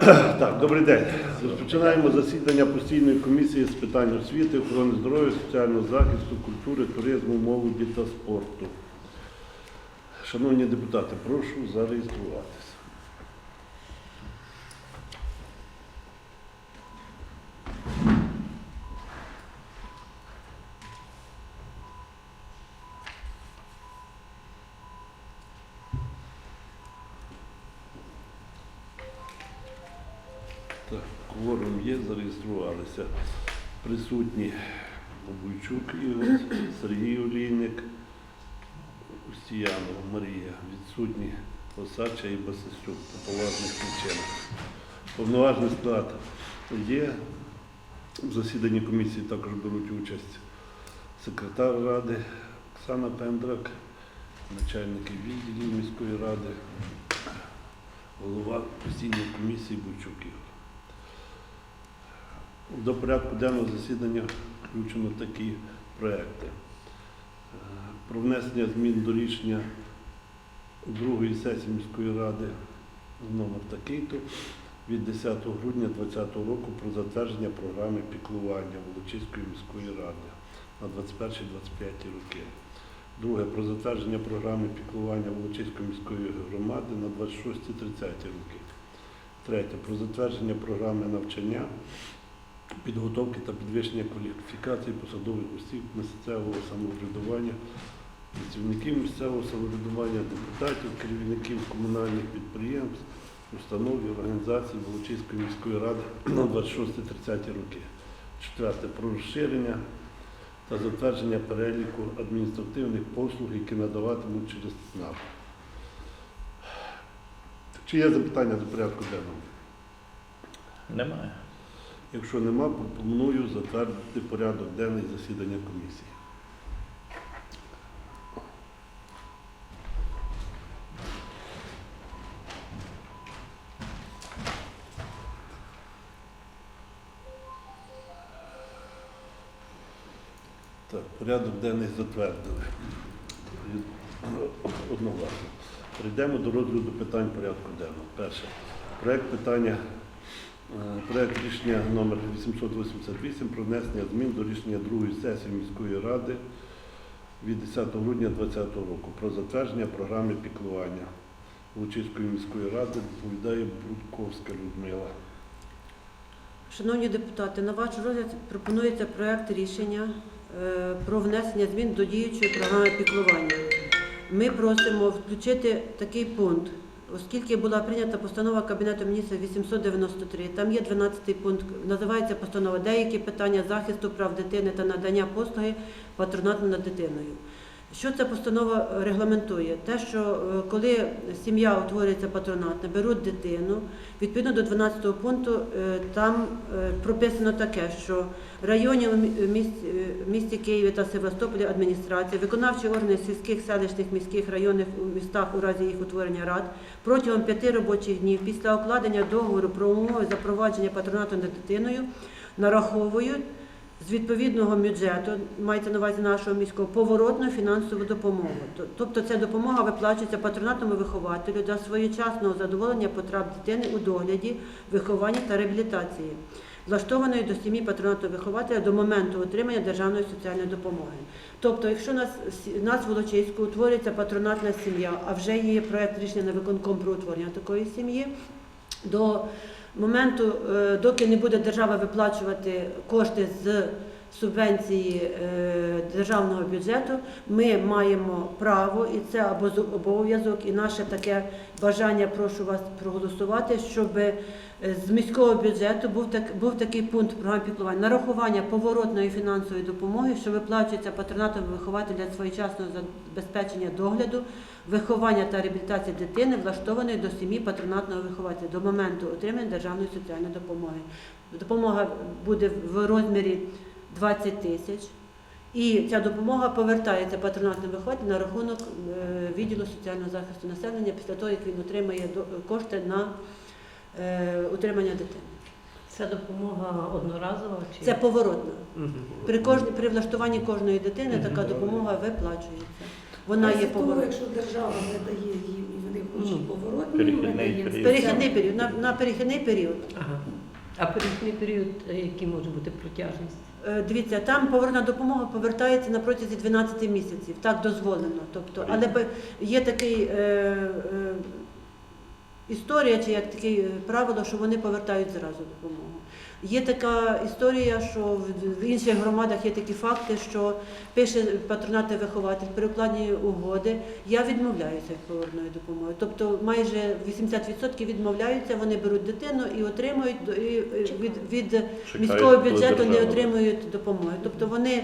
Так, добрий день. Розпочинаємо засідання постійної комісії з питань освіти, охорони здоров'я, соціального захисту, культури, туризму, молоді та спорту. Шановні депутати, прошу зареєструватися. Так, кворум є, зареєструвалися. Присутні Бобуйчук Ігор, Сергій Олійник, Устіянова Марія, відсутні Осача і Басистюк по поважних причинах. Повноважний склад є. В засіданні комісії також беруть участь секретар ради Оксана Пендрак, начальники відділів міської ради, голова постійної комісії Бучук Ігор. До порядку денного засідання включено такі проекти. Е, Про внесення змін до рішення другої сесії міської ради номер такий-то від 10 грудня 2020 року про затвердження програми піклування Волочиської міської ради на 21-25 роки. Друге про затвердження програми піклування Волочиської міської громади на 26-30 роки. Третє про затвердження програми навчання підготовки та підвищення кваліфікації посадових осіб місцевого самоврядування, працівників місцевого самоврядування, депутатів, керівників комунальних підприємств, установ і організацій Волочиської міської ради на 26-30 роки. Четверте про розширення та затвердження переліку адміністративних послуг, які надаватимуть через ЦНАП. Чи є запитання до порядку денного? Немає. Якщо нема, пропоную затвердити порядок денний засідання комісії. Так, порядок денний затвердили. Одногласно. Перейдемо до розгляду питань порядку денного. Перше. Проект питання Проект рішення номер 888 про внесення змін до рішення другої сесії міської ради від 10 грудня 2020 року про затвердження програми піклування Лучиської міської ради доповідає Будковська Людмила. Шановні депутати, на ваш розгляд пропонується проект рішення е, про внесення змін до діючої програми піклування. Ми просимо включити такий пункт, оскільки була прийнята постанова Кабінету міністрів 893, там є 12 пункт, називається постанова Деякі питання захисту прав дитини та надання послуги патронату над дитиною. Що ця постанова регламентує? Те, що е, коли сім'я утворюється патронатна, беруть дитину, відповідно до 12 пункту е, там е, прописано таке, що районні місті, місті Києві та Севастополі адміністрації, виконавчі органи сільських, селищних, міських районних у містах у разі їх утворення рад протягом п'яти робочих днів після укладення договору про умови запровадження патронату над дитиною нараховують з відповідного бюджету, мається на увазі нашого міського, поворотну фінансову допомогу. Тобто ця допомога виплачується патронатному вихователю для своєчасного задоволення потреб дитини у догляді, вихованні та реабілітації, влаштованої до сім'ї патронатного вихователя до моменту отримання державної соціальної допомоги. Тобто, якщо нас, сі- нас в Волочиську утворюється патронатна сім'я, а вже є проект рішення на виконком про утворення такої сім'ї, до моменту, е, доки не буде держава виплачувати кошти з субвенції е, державного бюджету, ми маємо право, і це або обов'язок, і наше таке бажання, прошу вас проголосувати, щоб е, з міського бюджету був так був такий пункт програми піклування нарахування поворотної фінансової допомоги, що виплачується патронатом вихователя своєчасного забезпечення догляду, виховання та реабілітації дитини, влаштованої до сім'ї патронатного вихователя до моменту отримання державної соціальної допомоги. Допомога буде в розмірі 20 тисяч. І ця допомога повертається патронатним вихователям на рахунок е, відділу соціального захисту населення після того, як він отримає кошти на е, утримання дитини. Це допомога одноразова чи Це поворотна. При кожній при влаштуванні кожної дитини така допомога виплачується. Вона є Тому, поворотна. якщо держава не дає їм і вони Ну, перехідний період. Перехідний період, на, на перехідний період. Ага. А перехідний період, е, який може бути протяжність? Е, Дивіться, там поверна допомога повертається на протязі 12 місяців, так дозволено. Тобто, але є такий е, е, історія, чи як таке е, правило, що вони повертають зразу допомогу. Є така історія, що в- в інших громадах є такі факти, що пише патронатний вихователь при укладенні угоди, я відмовляюся від поверхної допомоги. Тобто майже 80% відмовляються, вони беруть дитину і отримують до- і, від, від Чекають, міського бюджету не отримують допомоги. Тобто вони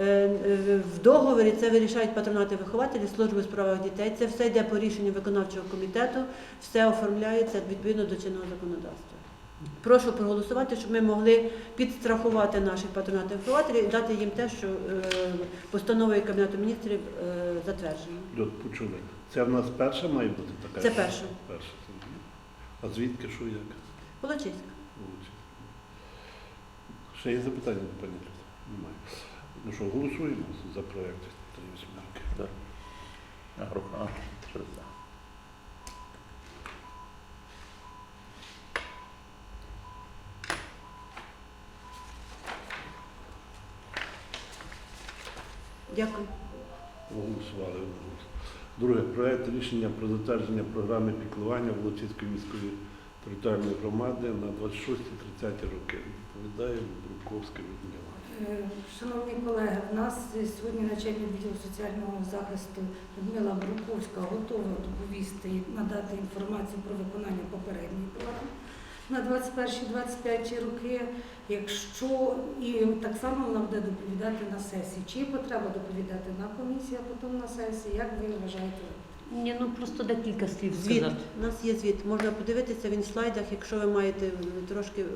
е, е, в договорі це вирішають патронати вихователі служби у справах дітей. Це все йде по рішенню виконавчого комітету, все оформляється відповідно до чинного законодавства. Прошу проголосувати, щоб ми могли підстрахувати наших патронатів вихователів і дати їм те, що е, постановою Кабінету міністрів е, затверджено. Льот, почули. Це в нас перша має бути така? Це перша. Перша. А звідки, що, як? Волочиська. Ще є запитання до пані Люси? Немає. Ну що, голосуємо за проєкт тієї смерки. А, рука, Дякую. Голосували. Друге, проект рішення про затвердження програми піклування Волочиської міської територіальної громади на 26-30 роки. Відповідає Бруковська Людмила. Е, Шановні колеги, в нас сьогодні начальник відділу соціального захисту Людмила Бруковська готова доповісти і надати інформацію про виконання попередньої програми на 21-25 роки. Якщо і так само вона буде доповідати на сесії. Чи є потреба доповідати на комісії, а потім на сесії? Як ви вважаєте? Ні, ну просто декілька слів Звіт. сказати. У нас є звіт. Можна подивитися він в слайдах, якщо ви маєте трошки е,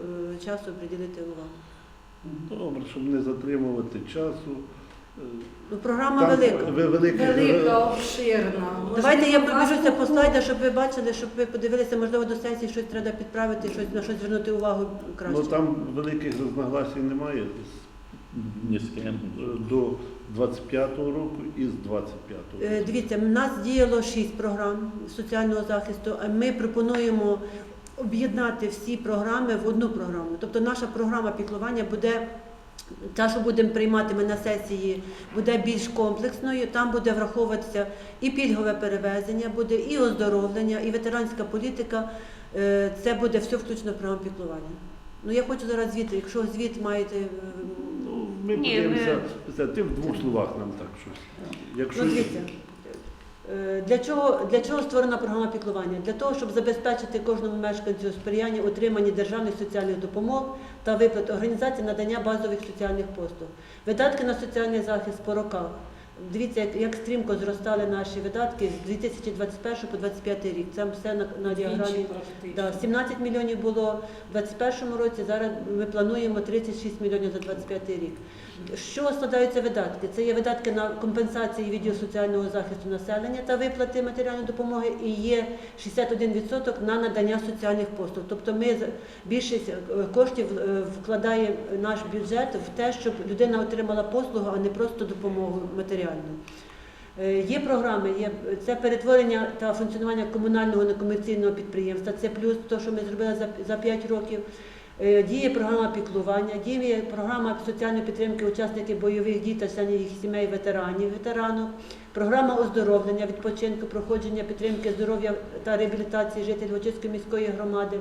часу приділити увагу. Добре, щоб не затримувати часу. Ну, програма там велика. ви- велика. Велика, обширна. Давайте я Можливо, пробіжуся по слайдах, щоб ви бачили, щоб ви подивилися, можливо, до сесії щось треба підправити, щось на щось звернути увагу краще. Ну там великих розногласій немає Ні з ким. Е, до 25-го року і з 25-го Е, року. Дивіться, в нас діяло шість програм соціального захисту, а ми пропонуємо об'єднати всі програми в одну програму. Тобто наша програма піклування буде. Та, що будемо приймати ми на сесії, буде більш комплексною. Там буде враховуватися і пільгове перевезення, буде і оздоровлення, і ветеранська політика. Е, Це буде все включно в програму піклування. Ну я хочу зараз звіт, якщо звіт маєте. е, Ну, ми Ні, подивимося, ми- за тим в двох словах нам так щось. Якщо Ну, для чого, для чого створена програма піклування? Для того, щоб забезпечити кожному мешканцю сприяння отриманні державних соціальних допомог та виплат організації надання базових соціальних послуг. Видатки на соціальний захист по роках. Дивіться, як, як стрімко зростали наші видатки з 2021 по 2025 рік. Це все на, на діаграмі. Да, 17 мільйонів було в 2021 році, зараз ми плануємо 36 мільйонів за 2025 рік. Що складаються видатки? Це є видатки на компенсації відділу соціального захисту населення та виплати матеріальної допомоги і є 61% на надання соціальних послуг. Тобто ми більшість е, коштів е, вкладає наш бюджет в те, щоб людина отримала послугу, а не просто допомогу матеріальну. Е, Є програми, є це перетворення та функціонування комунального некомерційного підприємства. Це плюс те, що ми зробили за 5 років. Е, Діє програма піклування, діє програма соціальної підтримки учасників бойових дій та їх сімей ветеранів, ветеранок, програма оздоровлення, відпочинку, проходження підтримки здоров'я та реабілітації жителів Очиської міської громади.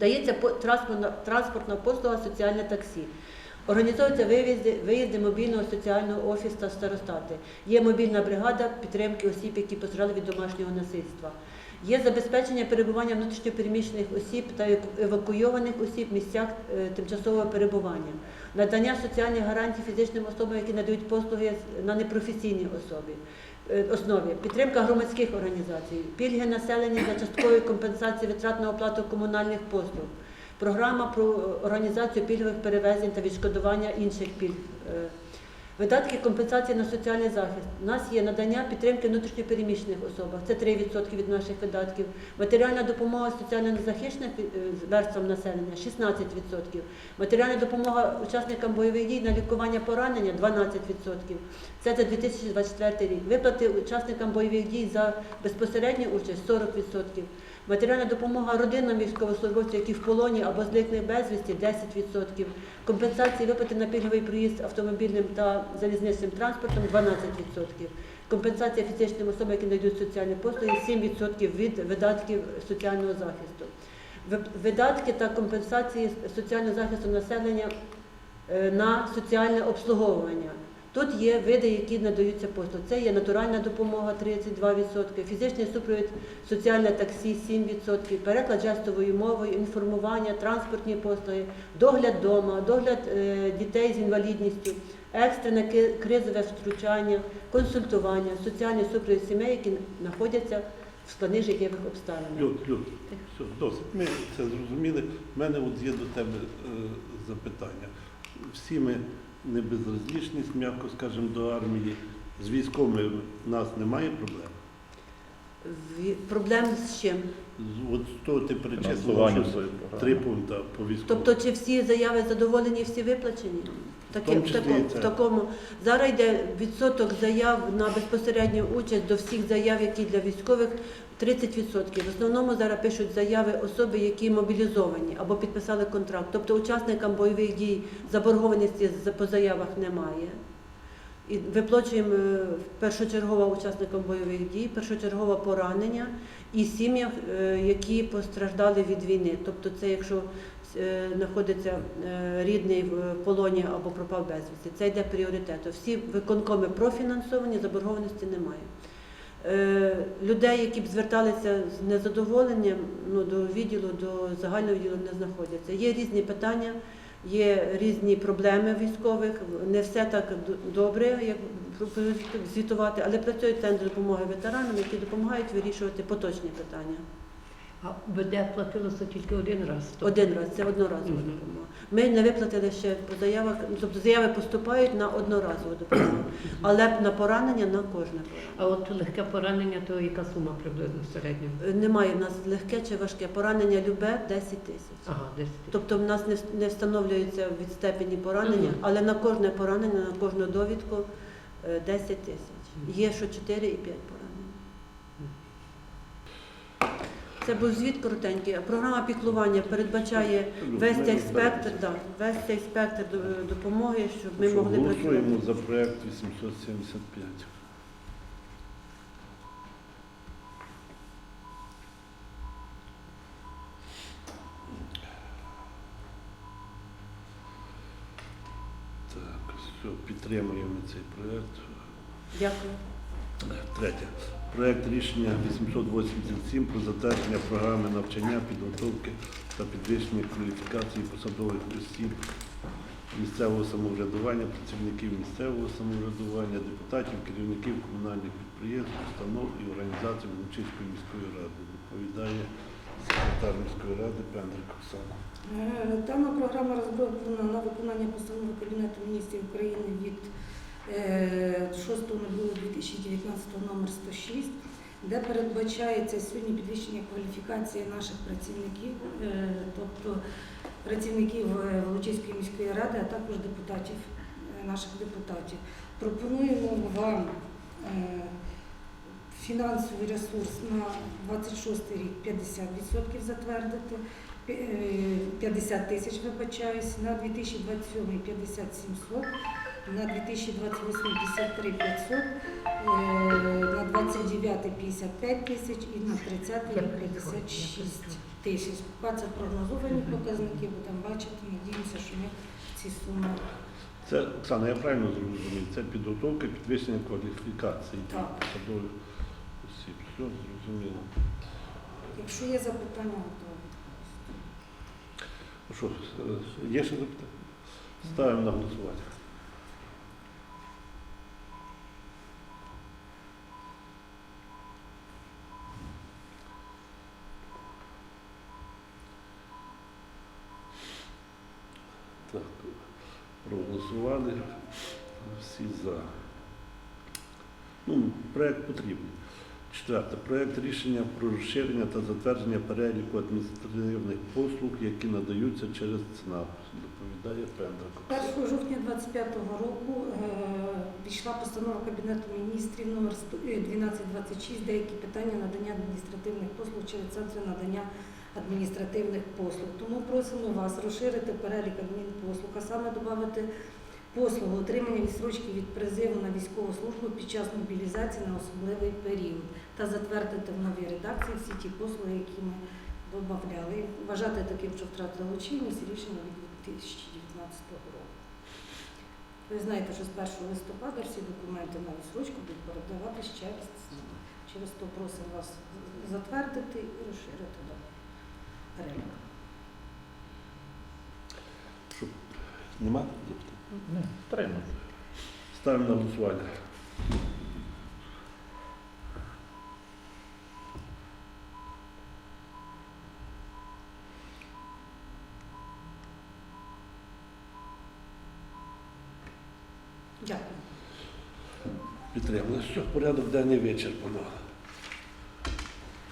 Дається транспортна послуга соціальне таксі. Організовуються виїзди, виїзди мобільного соціального офісу та старостати. Є мобільна бригада підтримки осіб, які постраждали від домашнього насильства. Є забезпечення перебування внутрішньопереміщених осіб та евакуйованих осіб в місцях е, тимчасового перебування, надання соціальних гарантій фізичним особам, які надають послуги на непрофесійній особі. е, Основі підтримка громадських організацій, пільги населення за частковою компенсацією витрат на оплату комунальних послуг, програма про організацію пільгових перевезень та відшкодування інших пільг. Видатки компенсації на соціальний захист. У нас є надання підтримки внутрішньопереміщених особах. Це 3% від наших видатків. Матеріальна допомога соціально незахищеним е, верствам населення 16%. Матеріальна допомога учасникам бойових дій на лікування поранення 12%. Це за 2024 рік. Виплати учасникам бойових дій за безпосередню участь 40%. Матеріальна допомога родинам військовослужбовців, які в полоні або зникли безвісті 10%. Компенсації виплати на пільговий проїзд автомобільним та залізничним транспортом 12%. Компенсація фізичним особам, які надають соціальні послуги 7% від видатків соціального захисту. Видатки та компенсації соціального захисту населення е, на соціальне обслуговування. Тут є види, які надаються послуги. Це є натуральна допомога 32%, фізичний супровід, соціальне таксі 7%, переклад жестовою мовою, інформування, транспортні послуги, догляд вдома, догляд е, дітей з інвалідністю, екстрене кризове втручання, консультування, соціальний супровід сімей, які знаходяться в складних життєвих обставинах. Люд, Люд, все, досить. Ми це зрозуміли. У мене от є до тебе е, запитання. Всі ми не безразлічність, м'яко скажемо, до армії. З військовими в нас немає проблем. З- Проблем з чим? З- От то того ти перечислив Фінансування що цієї три пункти по військовому. Тобто, чи всі заяви задоволені, всі виплачені? Таке, в, такому, в такому зараз йде відсоток заяв на безпосередню участь до всіх заяв, які для військових 30%. В основному зараз пишуть заяви особи, які мобілізовані або підписали контракт. Тобто учасникам бойових дій заборгованості по заявах немає. І виплачуємо е, першочергово учасникам бойових дій, першочергово поранення і сім'ям, е, які постраждали від війни. Тобто, це якщо знаходиться е, рідний в полоні або пропав безвісти, це йде пріоритету. Всі виконкоми профінансовані, заборгованості немає. Е, Людей, які б зверталися з незадоволенням ну, до відділу, до загального відділу не знаходяться. Є різні питання, є різні проблеми військових. Не все так добре, як звітувати, але працюють центри допомоги ветеранам, які допомагають вирішувати поточні питання. А БД платилося тільки один раз. Один раз, це одноразова Мгм. допомога. Ми не виплатили ще по заявах, тобто заяви поступають на одноразову допомогу, але на поранення на кожне. А от легке поранення, то яка сума приблизно в середньому? Е, Немає в нас легке чи важке. Поранення любе 10 тисяч. Ага, десь. Тобто в нас не встановлюється від степені поранення, Мгм. але на кожне поранення, на кожну довідку е, 10 тисяч. Є що 4 і 5 Це був звіт коротенький. Програма піклування передбачає весь цей спектр, да, весь цей спектр допомоги, щоб ми Що, могли голосуємо працювати. за проект 875. Так, все, підтримуємо цей проект. Дякую. Третє. Проект рішення 887 про затвердження програми навчання, підготовки та підвищення кваліфікації посадових осіб місцевого самоврядування, працівників місцевого самоврядування, депутатів, керівників комунальних підприємств, установ і організацій Волочиської міської ради. Доповідає секретар міської ради Пендрик Оксана. Е, Дана програма розроблена на виконання постанови Кабінету міністрів України від е, 6.02.2019 номер 106, де передбачається сьогодні підвищення кваліфікації наших працівників, е, тобто працівників е, Волочиської міської ради, а також депутатів, е, наших депутатів. Пропонуємо вам фінансовий ресурс на 26 рік 50% затвердити. Е, 50 тисяч, вибачаюсь, на 2027 50 700, на 2028 53 500, е, на 29 55 тисяч і на 30 Я 56 тисяч. Поки це прогнозовані показники, будемо бачити, надіємося, що ми ці суми Це, Оксана, я правильно зрозумів, це підготовка, підвищення кваліфікації Так. посадових осіб. Все зрозуміло. Якщо є запитання, то Ну Що, е, є ще запитання? Ставимо на голосування. Так, проголосували. Всі за. Ну, проект потрібний. Четверте. Проект рішення про розширення та затвердження переліку адміністративних послуг, які надаються через ЦНАП. Доповідає Пендрак. 1 жовтня 2025 року е, пішла постанова Кабінету міністрів номер 100 е, 1226 деякі питання надання адміністративних послуг через центри надання адміністративних послуг. Тому просимо вас розширити перелік адмінпослуг, а саме додати послугу отримання відсрочки від призиву на військову службу під час мобілізації на особливий період та затвердити в новій редакції всі ті послуги, які ми додавали. Вважати таким, що втратило чинність рішення від 2019 року. Ви знаєте, що з 1 листопада всі документи на відсрочку будуть передаватися через ЦНАП. Через то просимо вас затвердити і розширити до переліку. Нема запитань? Не, підтримую. Ставимо на голосування. Дякую. Підтримали. Що, порядок денний вичерпано.